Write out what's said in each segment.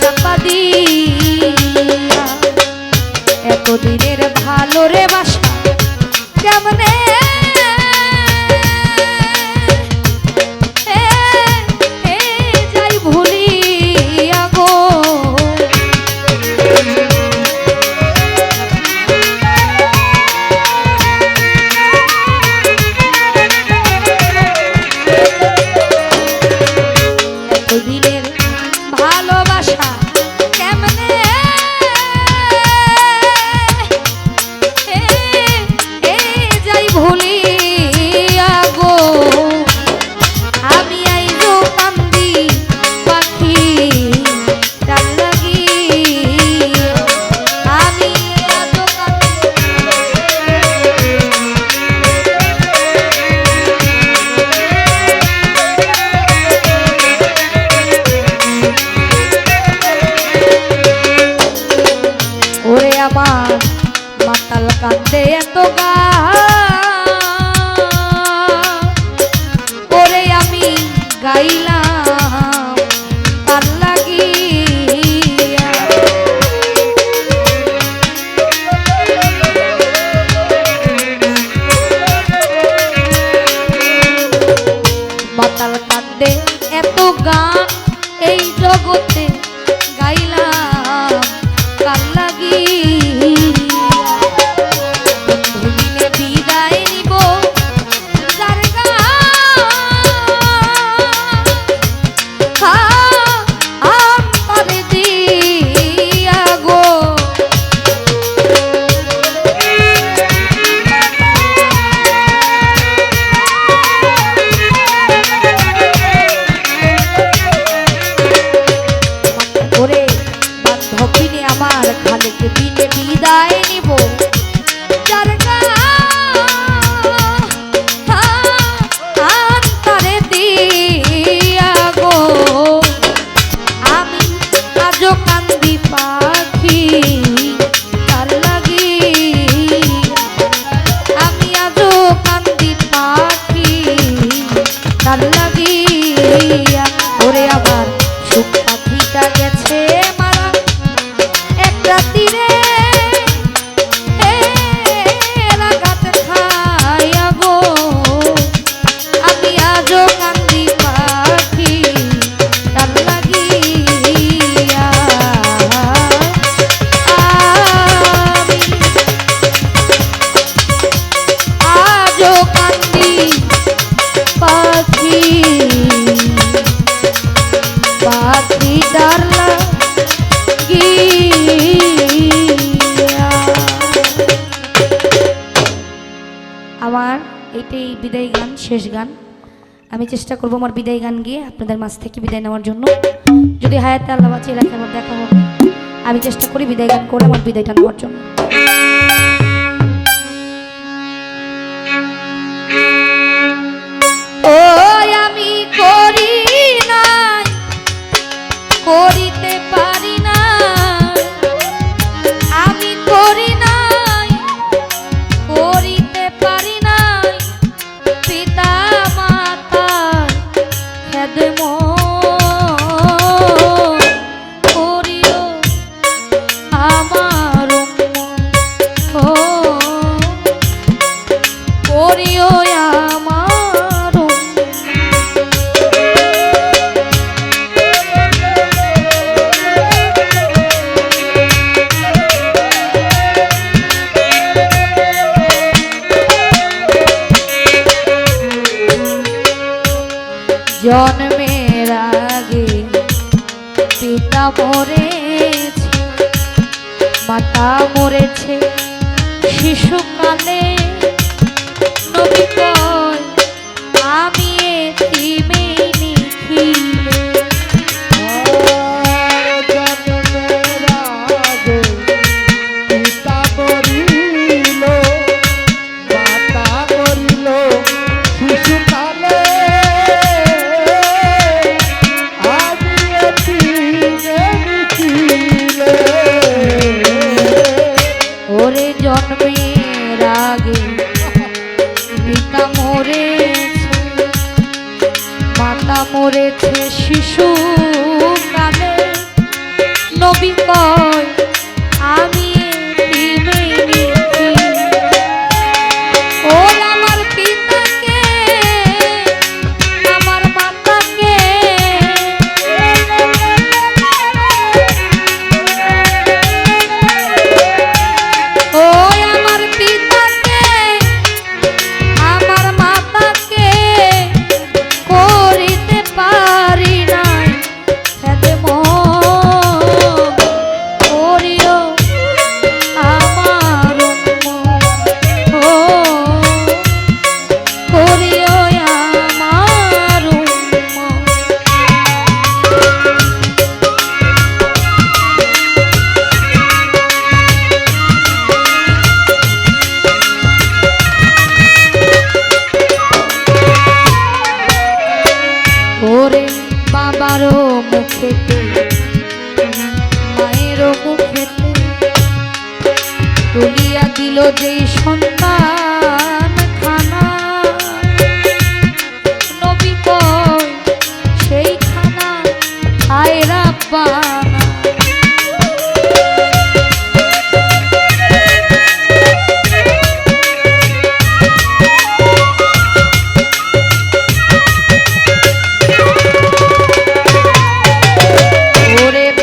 চাপা এতদিনের ভালো রে আর খালেক দিনে বিদায় নিব। যার আমার এইটাই বিদায় গান, শেষ গান। আমি চেষ্টা করব আমার বিদায় গান গিয়ে আপনাদের মাছ থেকে বিদায় নেওয়ার জন্য। যদি হায়াত আল্লাহ বাঁচিয়ে রাখে, আমার দেখা হবে। আমি চেষ্টা করি বিদায় গান করে আমার বিদায়টা নেওয়ার জন্য। জন্মের আগে পিতা মরেছে মাতা মরেছে শিশু মরেছে শিশু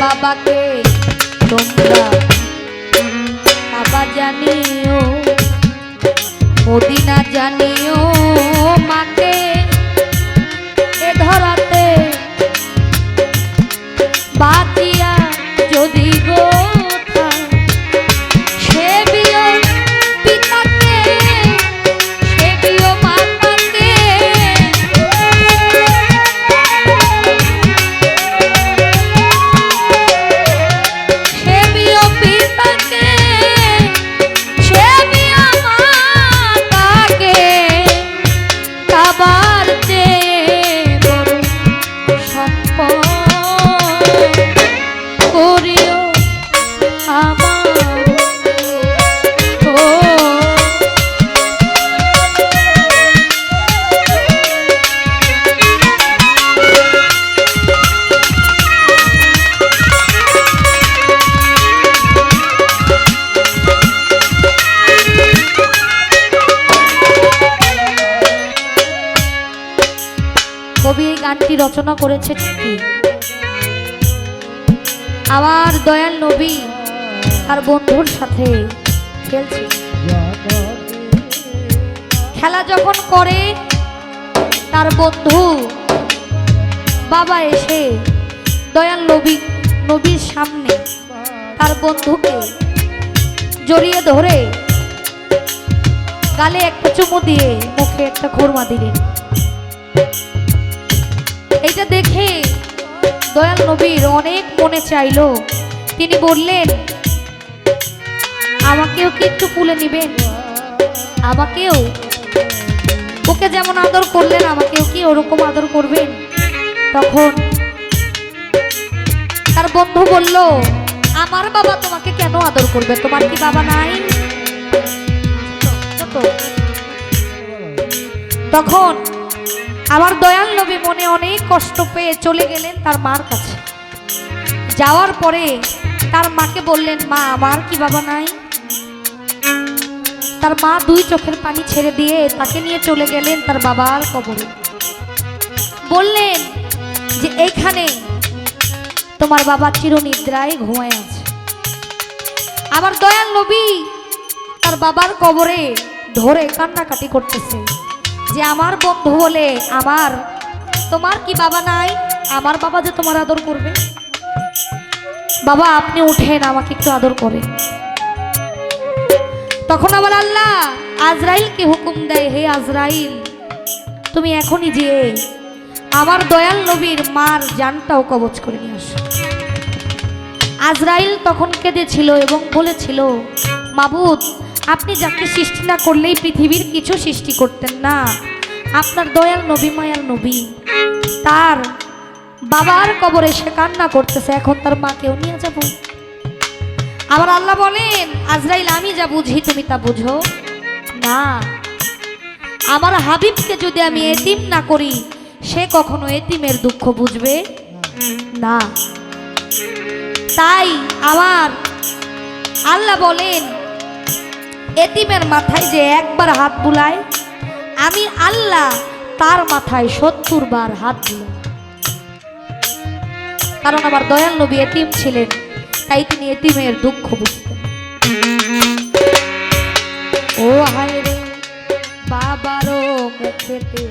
বাবাকে তোমরা বাবা জানিও মদিনা জানিও গানটি রচনা করেছে ঠিকই। আমার দয়াল নবী আর বন্ধুর সাথে খেলছে। খেলা যখন করে, তার বন্ধু বাবা এসে দয়াল নবী, নবীর সামনে তার বন্ধুকে জড়িয়ে ধরে গালে একটা চুমু দিয়ে মুখে একটা খোরমা দিলেন। এইটা দেখে দয়াল নবীর অনেক মনে চাইলো তিনি বললেন আমাকেও কি একটু কুলে নিবেন আমাকেও ওকে যেমন আদর করলেন আমাকেও কি ওরকম আদর করবেন তখন তার বন্ধু বলল আমার বাবা তোমাকে কেন আদর করবে তোমার কি বাবা নাই তখন আমার দয়াল নবী মনে অনেক কষ্ট পেয়ে চলে গেলেন তার মার কাছে। যাওয়ার পরে তার মাকে বললেন, মা, আমার কি বাবা নাই? তার মা দুই চোখের পানি ছেড়ে দিয়ে তাকে নিয়ে চলে গেলেন তার বাবার কবরে। বললেন যে, এইখানে তোমার বাবা চিরনিদ্রায় ঘুমায় আছে। আমার দয়াল নবী তার বাবার কবরে ধরে কান্নাকাটি করতেছে যে, আমার বন্ধু বলে আমার তোমার কি বাবা নাই? আমার বাবা যে তোমার আদর করবে? বাবা, আপনি উঠেন, আমাকে একটু আদর করে তখন আমার আল্লাহ আজরাইলকে হুকুম দেয় হে আজরাইল? তুমি এখনই যে আমার দয়াল নবীর মার জানটাও কবচ করে নিয়ে আসো। আজরাইল তখন কেঁদেছিল এবং বলেছিল, মাবুদ, আপনি যাকে সৃষ্টি না করলেই পৃথিবীর কিছু সৃষ্টি করতেন না। আপনার দয়াল নবী, মায়াল নবী। তার বাবার কবরে সে কান্না করতেছে, এখন তার মাকেও নিয়ে যাব? আবার আল্লাহ বলেন, আজরাইল, আমি যা বুঝি তুমি তা বুঝো। না, আমার হাবিবকে যদি আমি এতিম না করি, সে কখনো এতিমের দুঃখ বুঝবে? না। তাই আমার আল্লাহ বলেন, এতিমের মাথায় যে একবার হাত বুলায় আমি আল্লাহ তার মাথায় সত্তর বার হাত দিল কারণ আমার দয়াল নবী এতিম ছিলেন, তাই তিনি এতিমের দুঃখ বুঝতেন। ও হায় রে, বাবারও মুখেতে